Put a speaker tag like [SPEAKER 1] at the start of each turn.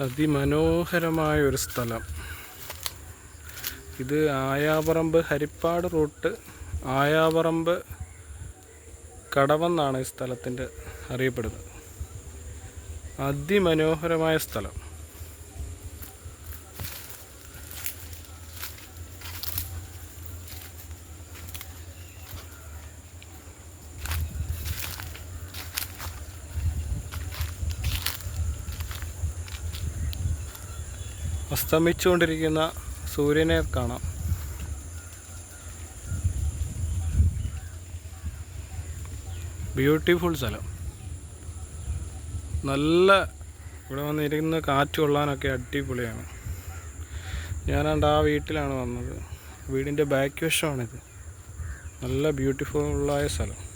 [SPEAKER 1] അതിമനോഹരമായ ഒരു സ്ഥലം. ഇത് ആയാപറമ്പ് ഹരിപ്പാട് റൂട്ട് ആയാപറമ്പ് കടവെന്നാണ് ഈ സ്ഥലത്തിന്റെ അറിയപ്പെടുന്നത്. അതിമനോഹരമായ സ്ഥലം. അസ്തമിച്ചുകൊണ്ടിരിക്കുന്ന സൂര്യനെ കാണാം. ബ്യൂട്ടിഫുൾ സ്ഥലം. നല്ല ഇവിടെ വന്നിരിക്കുന്ന കാറ്റ് കൊള്ളാനൊക്കെ അടിപൊളിയാണ്. ഞാനാണ്ട് ആ വീട്ടിലാണ് വന്നത്. വീടിന്റെ ബാക്ക് വശമാണിത്. നല്ല ബ്യൂട്ടിഫുള്ളായ സ്ഥലം.